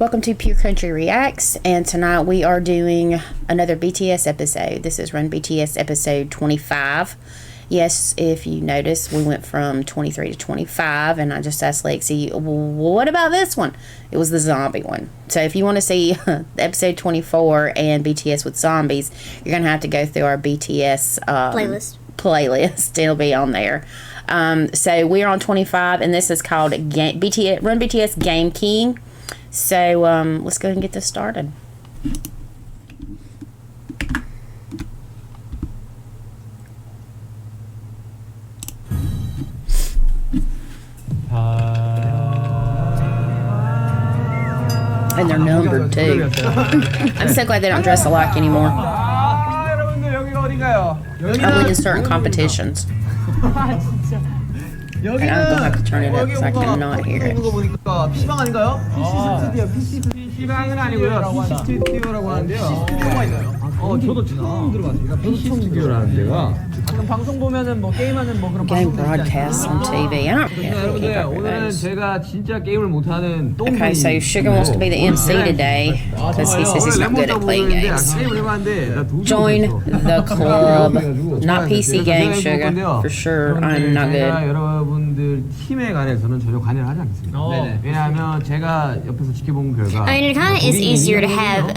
Welcome to Pure Country Reacts, and tonight we are doing another BTS episode. This is Run BTS episode 25. Yes, if you notice, we went from 23 to 25, and I just asked Lexi, what about this one? It was the zombie one. So if you want to see episode 24 and BTS with zombies, you're going to have to go through our BTS um, Playlist. playlist. It'll be on there. Um, so we're on 25, and this is called BTS Run BTS Game King. So um, let's go ahead and get this started. And they're numbered too. I'm so glad they don't dress alike anymore. 아, 여러분들 여기가 어딘가요? I win in certain competitions. And I'm gonna have to turn it up because I cannot hear it. 거 보니까 PC방 아닌가요? 스튜디오 PC PC방은 아니고요. PC 스튜디오라고 하는데요. 스튜디오가 있나요? 어, 저도 처음 들어봤어요. PC 스튜디오라는 데가 가끔 방송 보면은 뭐 게임하는 뭐 그런 Game 방송 broadcasts on TV. I don't 그렇습니다, really keep 여러분들 up with 오늘은 those. 제가 진짜 게임을 못하는 똥 Okay, so Sugar wants to be the MC today because he says he's not good at playing games. 게임을 해봤는데 나 도저히 Join 못했어. the club. Not PC 그래서 game, 제가 Sugar. 해볼 건데요. For sure, I'm 여러분들, not 제가 good. 여러분들 팀에 관해서는 전혀 관여를 하지 않겠습니다. 왜냐하면 제가 옆에서 지켜본 결과 I mean, it kind of is easier to have,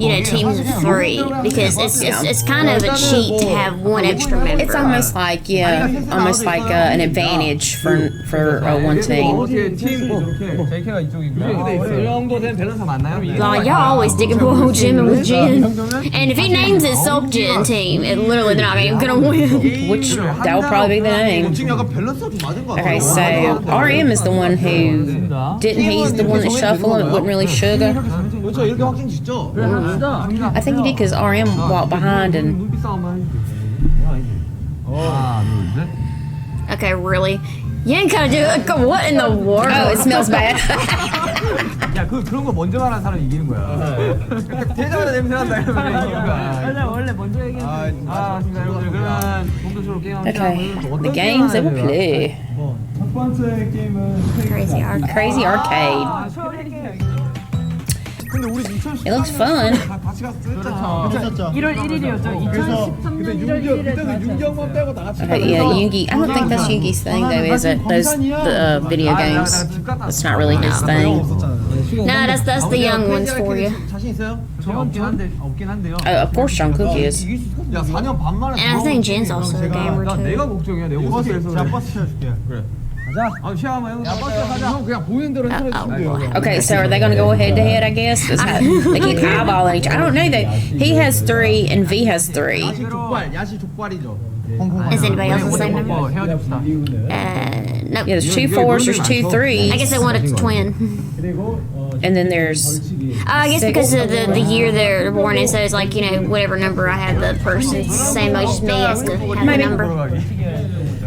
you know, teams of three because it's it's, it's kind of a cheat to have one extra member. It's almost like yeah, almost like uh, an advantage for for uh, one team. 어떻게 팀 JK가 이쪽이고요. 이 정도 된 밸런스 맞나요? Like y'all always digging poor old Jim with Jin, and if he names his Soap Jin team, it literally they're not even gonna win. Which that will probably be the name. 지금 약간 밸런스가 좀 맞은 것 같아요. Okay, so RM is the one who didn't he's the one that shuffled and it wasn't really Sugar. 그렇죠, 이렇게 확신 짓죠? I think he did because RM walked behind and 눈빛 싸움만 해주세요. 하나, 둘, 셋. Okay, really? You ain't gonna do it. What in the world? oh, it smells bad. 야, 그 그런 거 먼저 말하는 사람이 이기는 거야. 대자마자 냄새 난다 이러면 이기는 거야. 맞아, 원래 먼저 얘기해. 아, 아, 진짜 여러분들 그러면 본격적으로 게임하면 Okay, the games that we'll play. 첫 번째 게임은 Crazy arc. Crazy Arcade. 아, 근데 우리 2010 It looks fun. 같이 갔어 했잖아. 했었죠. 1월 1일이었죠. 그래서 그때 2013년 1월 윤경 1일에 그때는 윤경만 빼고 다 같이 Okay, yeah, Yugi. I don't think that's Yugi's thing though, is it? Those the uh, video games. It's not really his thing. No, that's that's the young ones for you. 자신 있어요? 저 없긴 한데 없긴 한데요. Oh, of course, Jungkook is. 이길 수 있을 것 같아. 야 4년 반 만에 And I think Jin's also a gamer 나 too. 내가 걱정이야. 내가 버스 오스트에서 제가 그래. 버스 채워줄게. 그래. Okay, so are they going to go head to head? I guess Is that- they keep eyeballing each. I don't know that he has three and V has three. Is anybody else the same number? Uh, nope. Yeah, there's two fours, there's two threes, I guess they want a twin. and then there's Uh, I guess because of the, the year they're born in, so it's like, you know, whatever number I have the person's the same age as me has to have a number.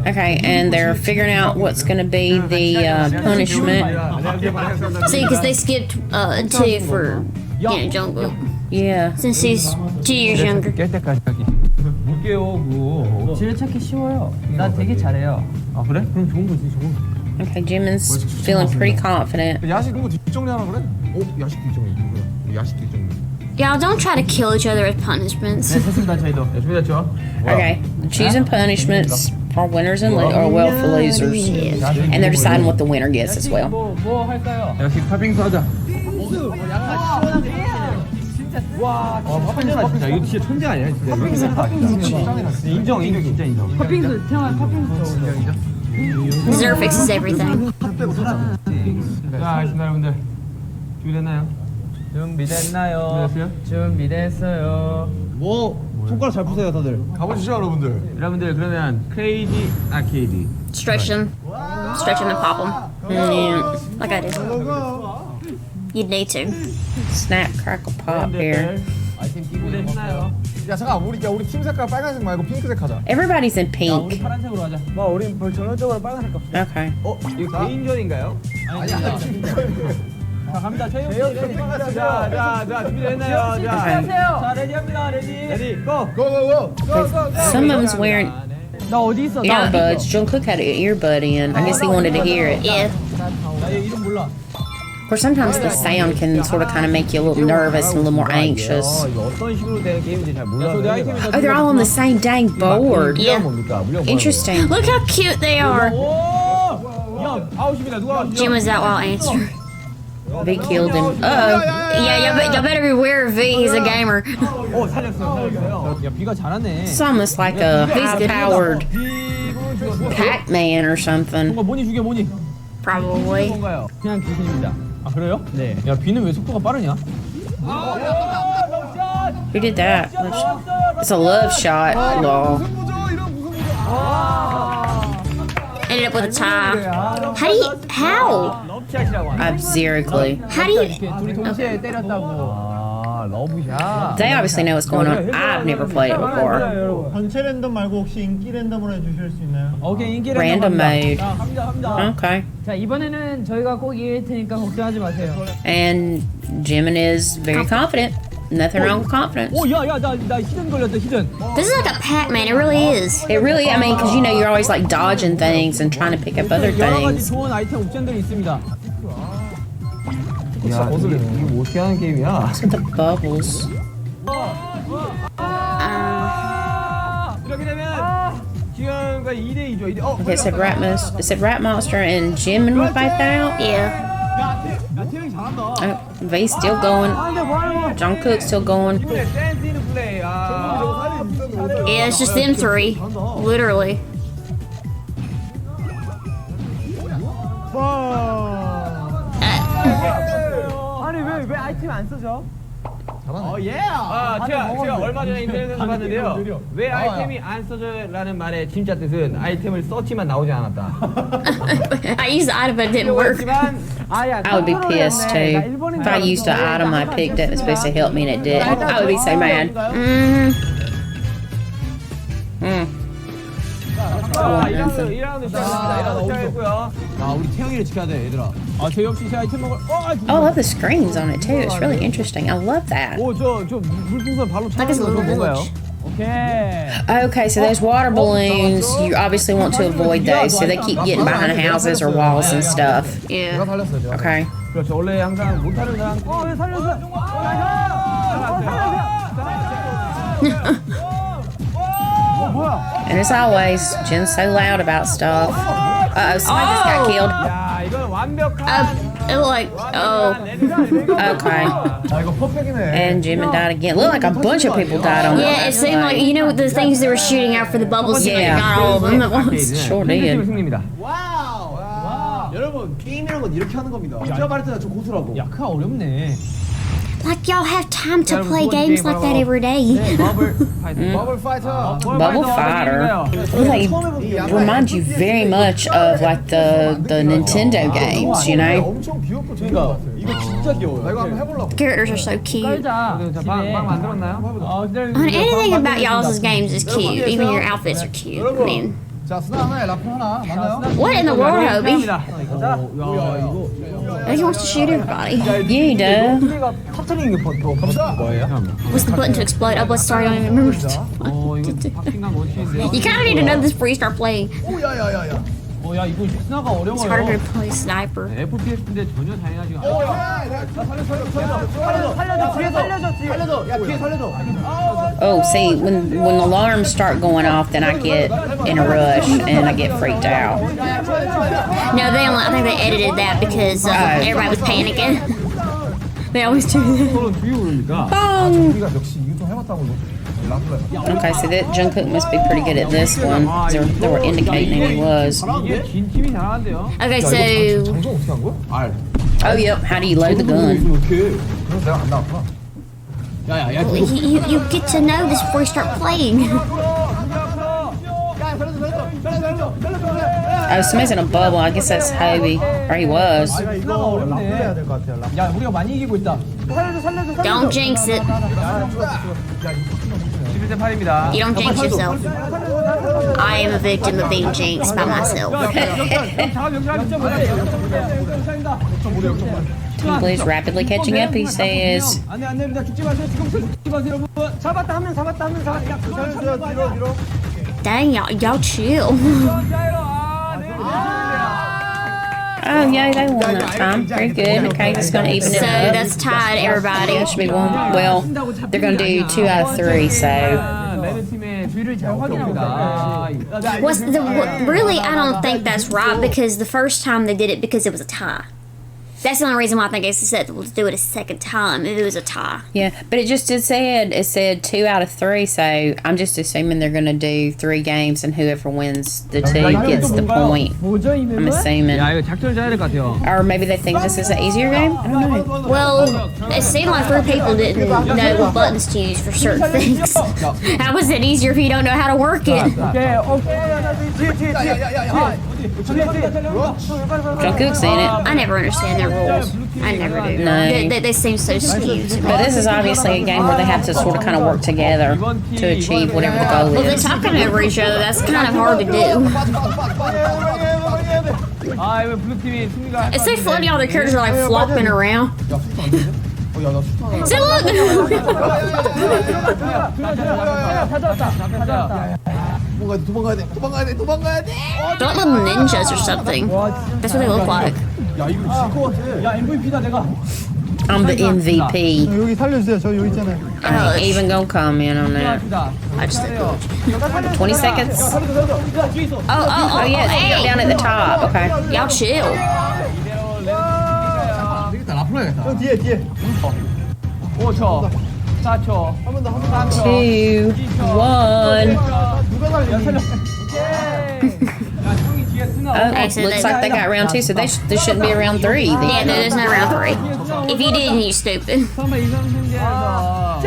okay, and they're figuring out what's going to be the uh, punishment. See, because they skipped uh, two for, you know, Jungkook. Yeah. Since he's two years younger. 깰 때까지 하기. 볼게요, 그거. 지를 찾기 쉬워요. 난 되게 잘해요. 아, 그래? 그럼 좋은 거지, 좋은 거. Okay, Jimin's feeling pretty confident. 야식 그거 뒷정리하라 그래? 어? 야식 뒷정리 누구야? 야식 뒷정리. Y'all don't try to kill each other as punishments. 네, 됐습니다, 저희도. 네, 준비됐죠? Okay, choosing punishments for winners and lo- or well for losers, and they're deciding what the winner gets as well. 뭐, 뭐 할까요? 역시 팥빙수 하자. 와, 어, 팥빙수 진짜 이거 진짜 천재 아니야, 진짜. 팥빙수, 팥빙수. 인정, 인정, 진짜 인정. 팥빙수, 태환 팥빙수. Zero fixes everything. 자, 알겠습니다, 여러분들. 준비됐나요? 준비됐나요? 준비됐어요? 준비됐어요. 뭐 손가락 잘 푸세요 다들. 가보시죠 여러분들. 여러분들, 그러면 크레이지 아케이드. Stretch them. Stretch them and pop them. Yeah. Like I do. You'd need to. Snap, crackle, pop here. 야 잠깐 우리 야 우리 팀 색깔 빨간색 말고 핑크색 하자. Everybody's in 우리 pink. 파란색으로 하자. 뭐, 우린 전형적으로 빨간색 값. Okay. 어? 이거 개인전인가요? 아니야. 자, 갑니다. 최영 씨. 레디. 자, 자, 자, 준비됐나요? 자, Okay. 자, 레디합니다. 레디. 레디. 고. 고고고. Some of them's wearing 나 어디 있어? earbuds. Jungkook had an earbud in. I guess he wanted to hear it. Yeah. 나 얘 이름 몰라. Of course, sometimes the sound can sort of kind of make you a little nervous and a little more anxious. 이거 어떤 식으로 된 게임인지 잘 몰라서. 내 아이템이 다 Oh, they're all on the same dang board. Yeah. 뭡니까? 물량 뭐 Interesting. Look how cute they are. 오! 야, 아웃입니다. 누가? Jim was out while answering. V killed him. Uh Yeah, y'all, be- y'all better beware of V. He's a gamer. 오, 살렸어. 살렸어요. 야 비가 잘하네. It's almost like a high powered 비군 죽었어. Pac Man or something. 뭔가 뭐니 죽여 뭐니. Probably. 뭔가요? 그냥 귀신입니다. 아 그래요? 네. 야 비는 왜 속도가 빠르냐? Who did that? It's a love shot. Lol. Ended up with a tie. How do you? How? 러브샷이라고 하네. Obserically. How do you? 이렇게 둘이 동시에 때렸다고. 아, 러브샷. They obviously know what's going on. I've never played it before. 전체 랜덤 말고 혹시 인기 랜덤으로 해주실 수 있나요? 오케이 인기 Random mode. 자 갑니다 갑니다. Okay. 자 이번에는 저희가 꼭 이길 테니까 걱정하지 마세요. And Jimin is very confident. Nothing wrong with confidence. 오야야 나 나 히든 걸렸다 히든. This is like a Pac-Man. It really is. It really, I mean, because you know, you're always like dodging things and trying to pick up other 여러 가지 things. 좋은 아이템 옵션들이 있습니다. 야, 이게, 이게 뭐 어떻게 하는 게임이야? Look at the bubbles. 이렇게 되면 지금 그 2대 2죠. 2대. 어, Okay, it said Rat Monster. It said Rat Monster and Jimin will fight out. Yeah. 야, 태영이 잘한다. Oh, V's still going. Jungkook's still going. 플레이, 댄스 있는 플레이. 아. Yeah, it's just them three. Literally. 아니 아이템 안 써져? 어, 예. 아, 제가 제가 얼마 전에 인터넷에서 봤는데요. 왜 아이템이 안 써져라는 말의 진짜 뜻은 아이템을 서치만 나오지 않았다. I used the item, but it didn't work. 아야. I would be pissed too. If I used an item I picked up that's supposed to help me and it did, I would be so mad. Mm, Mm. 자, 2라운드 2라운드 시작합니다. 2라운드 시작했고요. 야 우리 태영이를 지켜야 돼 얘들아 아 제이 없이 제 아이템 먹을. 어, 아, Oh, I love the screens on it too. It's really interesting. I love that. 오저저 물풍선 발로 like it's a little village. 오케이. Okay, so those water balloons, you obviously want to avoid those, so they keep getting behind houses or walls and stuff. Yeah. 살렸어 제가 Okay. 그렇죠. 원래 항상 못하는 사람. 어왜 살렸어? And as always, Jen's so loud about stuff. Uh oh, somebody just got killed. 야 이건 완벽한. Uh, it like, oh, Okay. 아 이거 퍼펙이네 And Jimin died again. Looked like a bunch of people died on yeah. It seemed like you know the things they were shooting out for the bubbles. Yeah, Yeah. got all of them at once. Sure 팀 did. 승리입니다. 와우 여러분 게임이란 건 이렇게 하는 겁니다 제가 말했잖아 저 고수라고 야크가 어렵네. Like y'all have time to play games like that every day. Bubble, fighter. Bubble fighter. Reminds you very much of like the the Nintendo games, you know. Characters are so cute. Anything about y'all's games is cute. Even your outfits are cute. I mean. 자 스나 하나에 라플 하나 맞나요? what in the world, Hobie? 자, 야 이거 He wants to shoot everybody. Yeah, you do. 플레이가 터트리는 게 더, 더 갑시다 What's the button to explode? Oh, let's sorry, I don't even remember. 어, 이거 박진감 원칙인데요. You kind of need to know this before you start playing. 오야야야야 어, 야 이거 스나가 It's harder 어려워요. to play sniper. FPS인데 전혀 다양하지가 않아요. 살려줘 뒤에 살려줘 살려줘 야 뒤에 살려줘 Oh, see, when when alarms start going off, then I get in a rush and I get freaked out. No, they only, I think they edited that because uh, Oh. everybody was panicking. they always do that. 서로 뒤에 오르니까. Bong. 우리가 역시 이거 좀 해봤다고 라플 Okay, so that Jungkook must be pretty good at this one. They were, they were indicating he was. Okay, so. Oh, yep. How do you load the gun? Well, you, you, you get to know this before you start playing. Oh, somebody's in a bubble. I guess that's Hobie. Or he was. 이거 라플 해야 될 것 같아요. 야 우리가 많이 이기고 있다. Don't jinx it. 11대 8입니다. You don't jinx yourself. I am a victim of being jinxed by myself. Team Blue's rapidly catching up, he says. 안돼 안 됩니다. 죽지 마세요. 지금 죽지 마세요, 여러분. 잡았다 한 명 잡았다 한 명 잡았다. 야, 그거 잡은 거 아니야? Dang, y'all, y'all chill. Oh, Oh, yeah, they won that time. Very good. Okay, just gonna even it So up. that's tied everybody. That should be one. Well, they're gonna do two out of three, so. 레드 팀의 뒤를 잘 확인합니다. 아, 이- Was the really? I don't think that's right because the first time they did it because it was a tie. That's the only reason why I think it's acceptable to do it a second time if it was a tie. Yeah, but it just said it said two out of three, so I'm just assuming they're gonna do three games and whoever wins the two gets the point. I'm assuming. Or maybe they think this is an easier game. I don't know. Well, it seemed like three people didn't know what buttons to use for certain things. how is it easier if you don't know how to work it? Jungkook's in it. I never understand their rules. I never do. No. They, they, they seem so skewed. But this is obviously a game where they have to sort of kind of work together to achieve whatever the goal is. Well, they're talking over each other. That's kind of hard to do. It's so funny all the characters are like flopping around. so look! they're like little ninjas or something. That's what they look like. 야 이거 질것 같아. 야 MVP다 내가 I'm the MVP. 여기 살려주세요. 저 여기 있잖아요. I ain't even gonna comment on that. 다 20 seconds. 야 뒤에 있어 Oh, oh, oh, Oh, yeah, hey, down at the top. Okay. y'all chill. 되겠다. 라플로 해야겠다. 저 뒤에 뒤에. 5초, 4초, 3초. Two, one. 누가 살리니? 야, 형이 뒤에 쓰나? Oh, Okay, so looks they- like they got round two, so they sh- there shouldn't be a round three Yeah, then. no, there's no round three. If you didn't, you stupid. 처음에 이성승제에서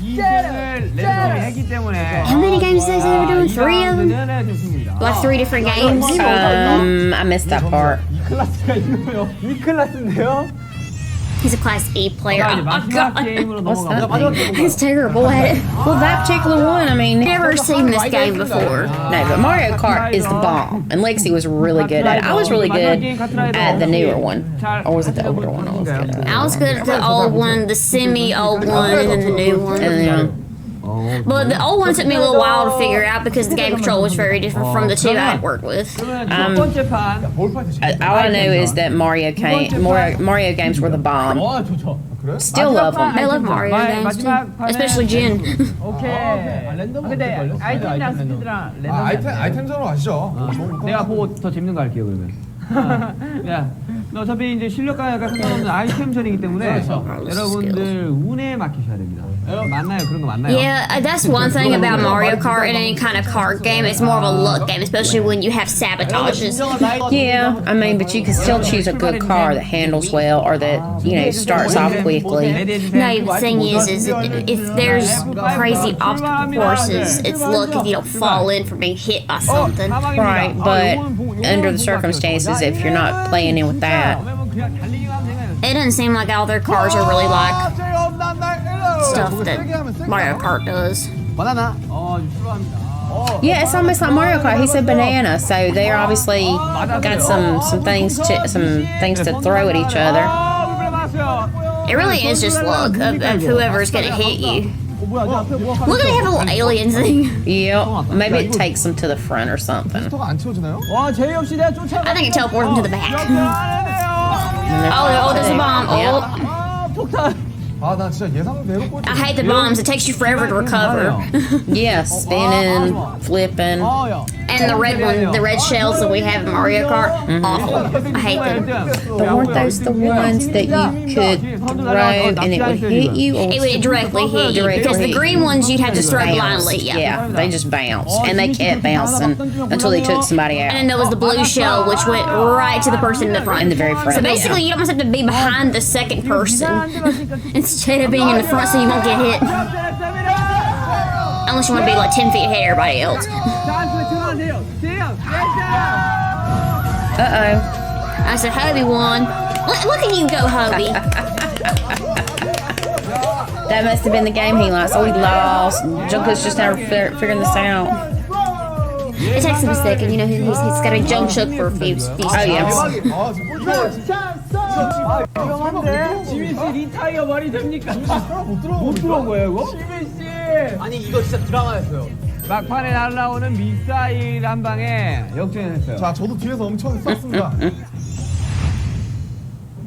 2승을 레드 팀이 했기 때문에. How many games did they say they were doing? Three of them? 는 좋습니다. Like three different games. Um, I missed that part. 이 클래스가 있는데요 이 클래스인데요 He's a class E player. 자, 이제 Oh, 마지막 God. 게임으로 What's that 넘어갑니다. thing? He's terrible at it. Well, that particular one, I mean, Never seen this game before. no, but Mario Kart is the bomb, and Lexi was really good at it. I was really good at the newer one, or was it the older one? I was good at. I was good at the old one, the semi-old one, and then the new one. And then, But the old one took me a little while to figure out because the game control was very different from the two I had worked with. 그러면 첫 Um, 번째 판. uh, all I know is that Mario came, Mario, Mario games were the bomb. 와 좋죠 Still love them. I love Mario 마- games too, 마지막 판에- especially Jin. 오케이. 아, 랜덤 근데 걸렸어. 아이템이랑 아이템 스피드랑 아, 랜덤. 아이템 아이템전으로 가시죠. 내가 보고 더 재밌는 거 할게요 그러면. 야, 너 어차피 이제 실력과 약간 상관없는 아이템전이기 때문에 여러분들 운에 맡기셔야 됩니다. Yeah, uh, that's one thing about Mario Kart and any kind of kart game. It's more of a luck game, especially when you have sabotages. Yeah, I mean, but you can still choose a good car that handles well or that, you know, starts off quickly. No, the thing is, is if there's crazy obstacle courses, it's luck if you don't fall in from being hit by something. Right, but under the circumstances, if you're not playing in with that, it doesn't seem like all their cars are really like stuff that Mario Kart does. Banana. Yeah, it's almost like Mario Kart. He said banana, so they're obviously got some some things to, some things to throw at each other. It really is just luck of, of whoever's gonna hit you. Look at they have a little alien thing. Yeah, maybe it takes them to the front or something. I think it teleports them to the back. oh, oh, there's a bomb. Oh. 아 폭탄 아, 나 진짜 예상대로 꼴찌. I hate the bombs. It takes you forever to recover. Yeah, spinning, flipping. 아야 And the red one, the red shells that we have in Mario Kart, awful. I hate them. But weren't those the ones that you could throw and it would hit you? Or It would directly hit you Directly because the hit green you. ones you'd have to just throw bounced. blindly. Yeah. Yeah, they just bounced, and they kept bouncing until they took somebody And out. then there was the blue shell, which went right to the person in the front. In the very front, So basically, you almost have to be behind the second person against being in the front so you won't get hit. Unless you want to be like 10 feet ahead of everybody else. Uh oh. I said, Hobie won. Look, look at you go, Hobie. that must have been the game he lost. So he lost. Jungkook's just now figuring this out. It takes him a second. You know, he's, he's got a Jungkook for a few, few. Oh, yeah. 위험한데 지민 씨 리타이어 말이 됩니까 못 들어 못 들어온 거예요 이거 지민 씨 아니, 이거 진짜 드라마였어요. 막판에 날라오는 미사일 한 방에 역전했어요. 자, 저도 뒤에서 엄청 쐈습니다.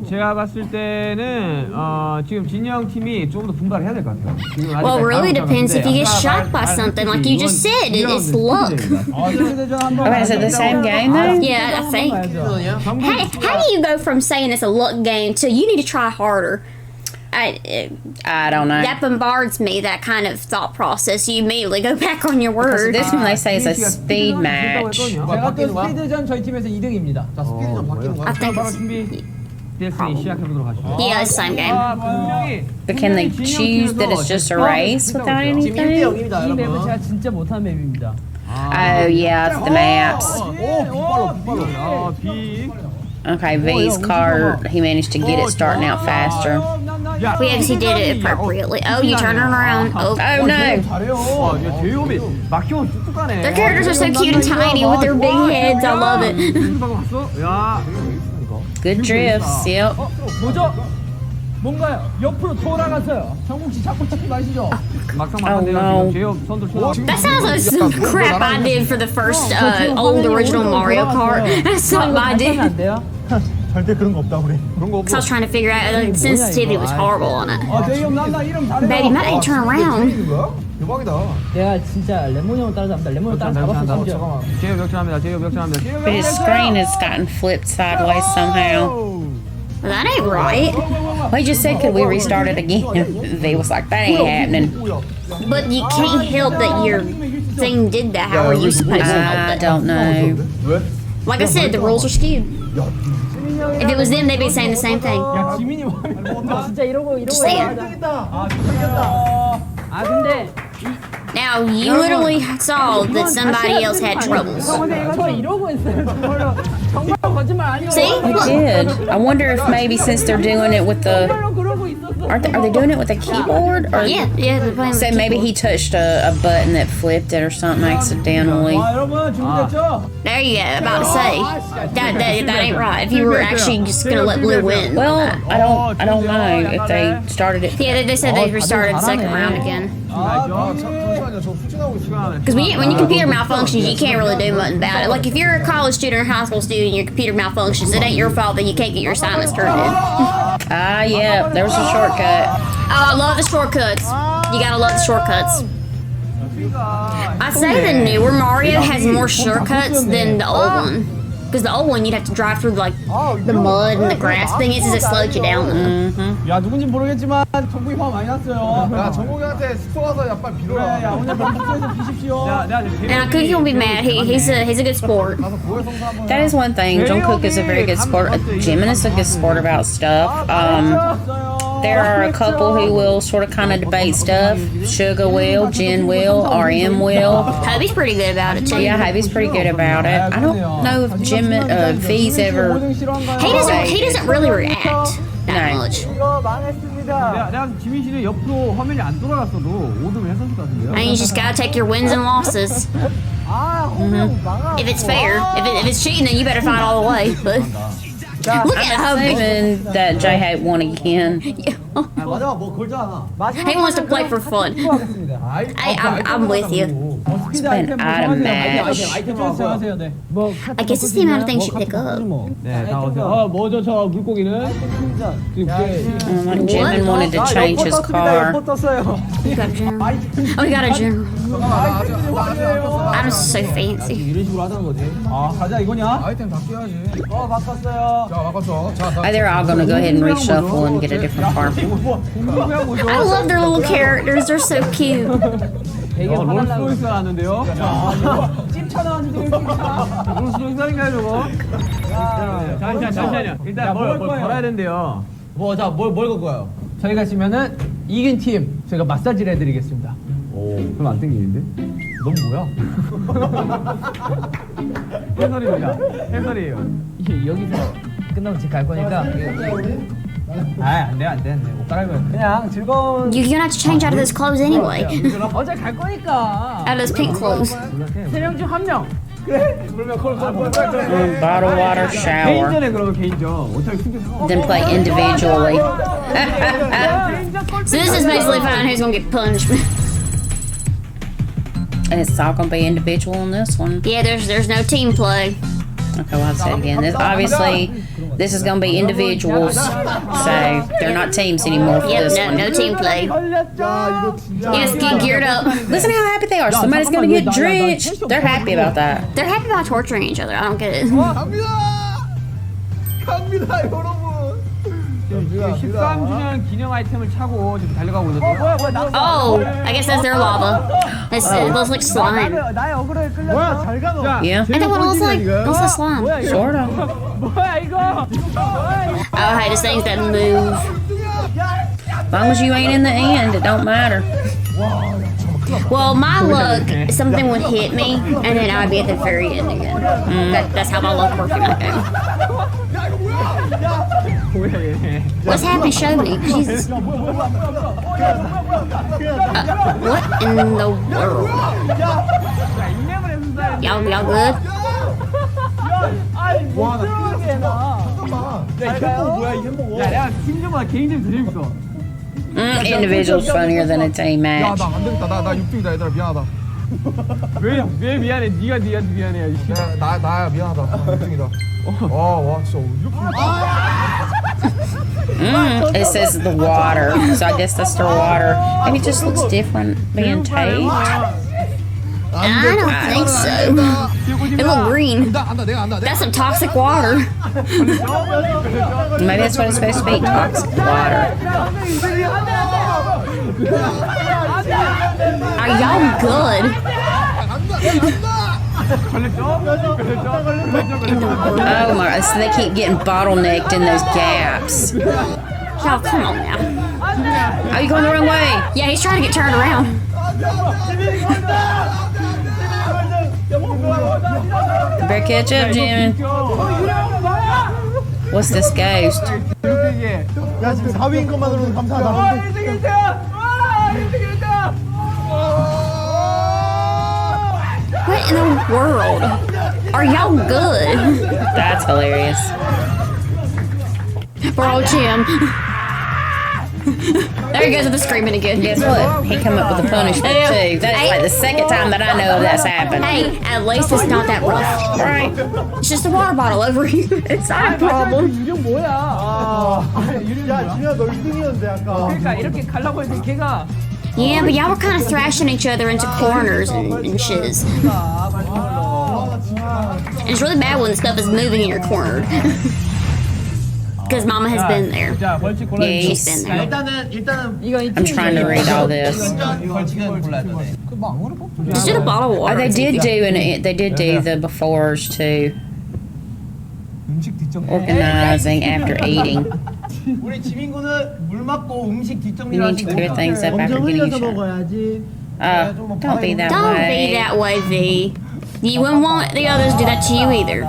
제가 봤을 때는 어, 지금 진영 팀이 조금 더 분발을 해야 될 것 같아요. 지금 아직 Well, really 다음 depends if you get 아까 shocked by 말- something, like you just 이건 said. It- it's 이런 luck. 문제입니다. 아, 세계대전 한번 Okay, is it the same game then? Yeah, I think. 전국 How, how do you go from saying it's a luck game to you need to try harder? I, it, I don't know. that bombards me. That kind of thought process. You immediately go back on your So word. this one they say is a speed match. 제가 또 스피드전 저희 팀에서 2등입니다. 자 스피드 좀 바뀌는 거야 I think 바로 it's, Oh, yeah, it's the same game. But can they choose that it's just a race without anything? Oh yeah, it's the maps. Okay, V's car, he managed to get it starting out faster. We actually did it appropriately. Oh, you turn around. Oh, oh no. Their characters are so cute and tiny with their big heads. I love it. 방금 봤어? 야, Good drifts, yep. 뭐죠? 뭔가요? 옆으로 돌아갔어요. 정국 씨 자꾸 찾지 마시죠. 막상 Oh, 막한데요. no. 지금 제이홉 선두 쳐. That sounds like some crap I did for the first uh, old original Mario Kart. That's something I 안 did. 돼요? 절대 그런 거 없다 우리. 그런 거 So I was trying to figure out uh, the sensitivity was horrible on it. 아, 대형 난나 이름 잘해. Baby, might ain't turn around. 있는 거야? 대박이다 내가 진짜 레몬 형을 따라잡는다. 레몬 형 따라잡았어 심지어. 제이홉 역전합니다. 제이홉 역전합니다. 제이홉 But his screen has gotten flipped sideways somehow. Well, that ain't right. We just said, could we restart it again? V was like, that ain't happening. But you can't help that your thing did that. How are you supposed to I help it? don't know. Like I said, the rules are skewed. If it was them, they'd be saying the same thing. 야, 지민이 와. 진짜 이러고 이러고. Just saying. 아, 근데 Now, you literally saw that somebody else had troubles. See? I did. I wonder if maybe since they're doing it with the. Are they, are they doing it with a keyboard? Or, Yeah, yeah, they're playing with So maybe he touched a, a button that flipped it or something accidentally. There you go. About to say that, that that ain't right. If you were actually just gonna let Blue win. Well, I don't I don't know if they started it. Yeah, they, they said they restarted the second round again. Because when, when your computer malfunctions, you can't really do nothing about it. Like if you're a college student or high school student, and your computer malfunctions. It ain't your fault that you can't get your assignments turned in. Ah, yeah, there was a shortcut. Oh, I love the shortcuts. You gotta love the shortcuts. I'd say the newer Mario has more shortcuts than the old one. Because the old one, you'd have to drive through like the mud and the grass. Thing is, is it slowed you down. 야 누군지 모르겠지만 정국이 화 많이 났어요. 야 정국이한테 숙소 가서 야 빨리 그래, 야 빌어라 오늘 명품에서 비십시오. 야, 내가 지금 And Cookie won't be mad. He, he's a he's a good sport. 가서 고해성사 한번 That is one thing. Jungkook is a very good sport. Jimin is a good sport about stuff. Um, there are a couple who will sort of kind of debate stuff. Sugar will, Jen will, RM will. Hubby's pretty good about it too. Yeah, Hubby's pretty good about it. I don't know if Jim uh, V's ever. He doesn't. He doesn't really react. that much. I mean, you just gotta take your wins and losses. Mm-hmm. If it's fair, if, it, if it's cheating, then you better find all the way. But look at Hubby. Assuming that J Hope won again. 아 마지막 뭐 걸잖아 He wants to play for fun. 아이 I, I'm, I'm with you. 스피드 been 아이템 out of 조심하세요. match. 아이템 아이템 하세요. 네. 뭐 I guess it's the amount of things you pick up. 네, 다 오세요. 어, 뭐죠, 저 물고기는? 지금 Um, like Jimin wanted to change his car. 떴어요. You got a general. Oh, you got a general. I'm so fancy. 이런 식으로 하자는 거지. 아, 가자 이거냐? 아이템 바뀌어야지 어, 바꿨어요. 자 바꿨죠 자 Oh, they're all gonna go ahead and reshuffle and get a different car. 뭐? I love their little characters. They're so cute. 되게 어. 롤스로이스 나왔는데요. 찜차 나왔는데 찜차. 롤스로이스 아닌가요, 저거? 잠시만, 잠시만요. 일단 야, 뭘, 뭘. 걸어야 된대요. 뭐 자 뭘뭘 걸까요 저희가 지면은 이긴 팀 저희가 마사지를 해드리겠습니다. 오, 그럼 안 땡기는데? 넌 뭐야? 해설입니다. 해설이에요. 이게 여기서 끝나면 집갈 거니까. 아, 안 돼, 안 돼, 안 돼. 옷 갈아입어요. 그냥 즐거운. You're gonna have to change out of those clothes anyway. 어제 갈 거니까. out of those pink clothes. 세 명 중 한 명. 그래? 그러면 콜, 콜, 콜, 콜, 콜. Um, bottle water shower. 개인전에 그러면 개인전. 어차피 숨겨서. Then play individually. So this is basically finding who's gonna get punished. And it's all gonna be individual in this one. yeah, there's there's no team play. Okay, well, I'll say it again. This, obviously, this is going to be individuals, so they're not teams anymore for Yep, this no, one. no team play. Yes, get geared up. Listen how happy they are. Somebody's going to get drenched. They're happy about that. They're happy about torturing each other. I don't get it. 갑니다. 갑니다, 여러분. 13주년 기념 아이템을 차고 지금 달려가고 있거든요. Oh, I guess that's their lava. That's, it looks like slime. 나의 어그로에 끌렸어. 뭐야 잘 가너 Yeah, I think what it looks like. It looks like slime. sort of. 뭐야 이거? Oh, hey, this things that move. As long as you ain't in the end, it don't matter. Well, my luck, something would hit me, and then I'd be at the very end again. That, that's how my luck works in that game. 뭐야 얘. What's happening? Show me. Jesus. Uh, what in the world? Y'all, y'all good? 들어오게 나. 야, 이 햄버거 뭐야, 이 햄버거. 야 내가 팀전보다 개인전 더 재밌어. Mm, individuals funnier than a team 야, match. 나 안 되겠다. 나, 나 6등이다, 얘들아. 미안하다. 왜, 왜 미안해? 네가 네가 미안해. 이 씨. 야, 나, 나야, 미안하다. 나 6등이다. 와, 와, 진짜 이렇게. Mm, it says the water, so I guess that's their water. Maybe it just looks different being taped. I don't think so. It looks green. That's some toxic water. Maybe that's what it's supposed to be, toxic water. Are y'all good? Oh my, so they keep getting bottlenecked in those gaps. Y'all, come on now. Are you going the wrong way? Yeah, he's trying to get turned around. Better catch up, Jimmy. What's this ghost? 야 지금 4위인 것만으로도 감사하다 What in the world? Are y'all good? That's hilarious. Bro, Jim. there he goes with the screaming again. Guess what? He come up with a punishment too. That is like the second time that I know of that's happened. Hey, at least it's not that rough. Right. It's just a water bottle over here. It's not a problem. 유령 뭐야? 야 진우야 너 1등이었는데 아까 그러니까 이렇게 가려고 했는데 걔가 yeah, but y'all were kind of thrashing each other into corners and, and shiz. And it's really bad when the stuff is moving in your corner. Because Mama has been there. Yes. She's been there. I'm trying to read all this. Just did a bottle of water. Oh, they did do and they did do the befores too. Organizing after eating. 우리 지민군은 물 맞고 음식 You 뒷정리를 need to clear things up after 점점 getting 흘려서 a shot. 먹어야지 Uh, don't be that Don't way. be that way, V. You wouldn't want the others to do that to you either.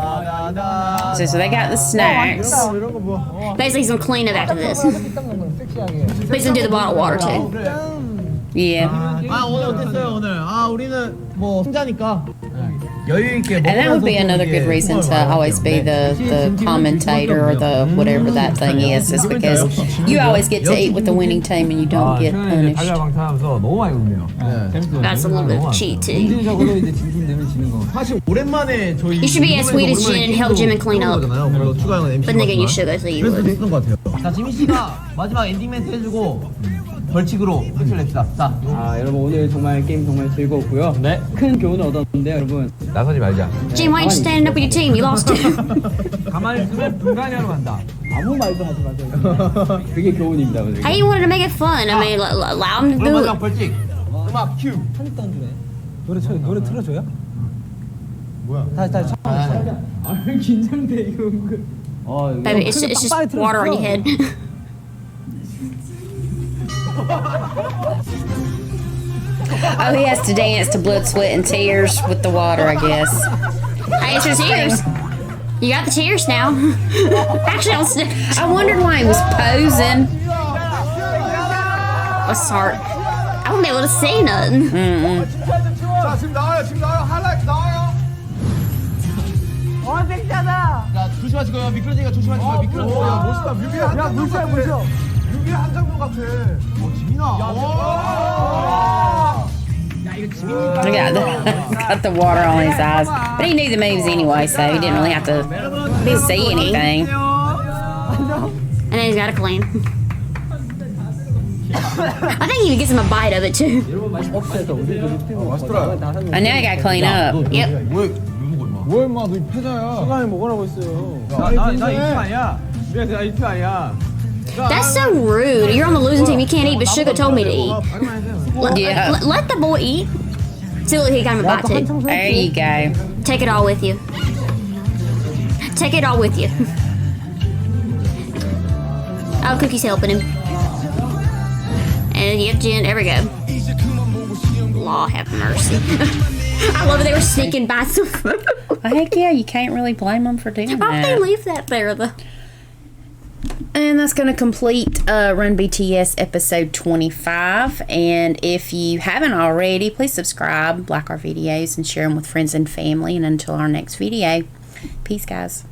So, so they got the snacks. 이런 거 뭐. Basically, he's gonna clean up after this. But 섹시하게. he's gonna do the bottled water too. Yeah. 아, 오늘 어땠어요, 오늘? 아, 우리는 뭐, 혼자니까. 여유 있게 And that would be another good reason to always be the, the commentator or the whatever that thing is, is because you always get to eat with the winning team and you don't get 최근에 이제 punished. 달려방탄하면서 너무 많이 웃네요. 재밌어요. That's a little bit of cheat too. 인진적으로 이제 진심되면 지는 거. 사실 오랜만에 저희 You should be as sweet as Jin and help Jim and clean up. 거잖아요. 물론 추가 형은 MC But nigga, you should go so you 그래서 would. 됐던 것 같아요. 자, 지민 씨가 마지막 엔딩 멘트 해주고 벌칙으로 끝을 냅시다. 자, 아 여러분 오늘 정말 게임 정말 즐거웠고요. 네. 큰 교훈을 얻었는데 여러분 나서지 말자. Jim, why you standing up with your team? You lost. 가만히 있으면 분간이하러 간다. 아무 말도 하지 마세요. 그게 교훈입니다 오늘. You wanted to make it fun. I mean, l- l- allow him to 오늘 do 마지막 it. 벌칙. 음악 큐. 안 주네. 노래 쳐 노래 틀어줘요? 뭐야 다시 다시 쳐. 아 긴장돼 이거 은근. 어, 이거 Baby, it's, it's just water on your head. Oh, he has to dance to blood, sweat, and tears with the water, I guess. hey, it's your tears. You got the tears now. Actually, I'll st- I wondered why he was posing. What's hard? I won't be able to see nothing. 자, 지금 나와요. 지금 나와요. 하이라이트 나와요. 어 섹시하다. 자, 조심하시고요. 미끄러지니까 조심하시고요. 미끄러지고요. 멋있다. 뮤비의 한 장면 물살 같아. 물 살. 뮤비의 한 장면 같아. 어, 지민아. 오. Look at that. Got the water on his eyes. But he knew the moves anyway, so he didn't really have to see anything. And then he's got to clean. I think he even gets him a bite of it too. I know I gotta clean up. Yep. 뭐 임마 너 패자야 시간에 먹으라고 했어요 나나 2등 아니야. 미안 나 2등 아니야. That's so rude. You're on the losing team. You can't eat, but Sugar told me to eat. Let, Yeah. let, let the boy eat. See, look, he got him a bite too. There you go. Take it all with you. Take it all with you. Oh, Cookie's helping him. And yep, Jen, there we go. Law have mercy. I love it. They were sneaking by some heck yeah, you can't really blame them for doing that. They leave that there, though? And that's going to complete uh, Run BTS episode 25. And if you haven't already, please subscribe, like our videos, and share them with friends and family. And until our next video, peace, guys.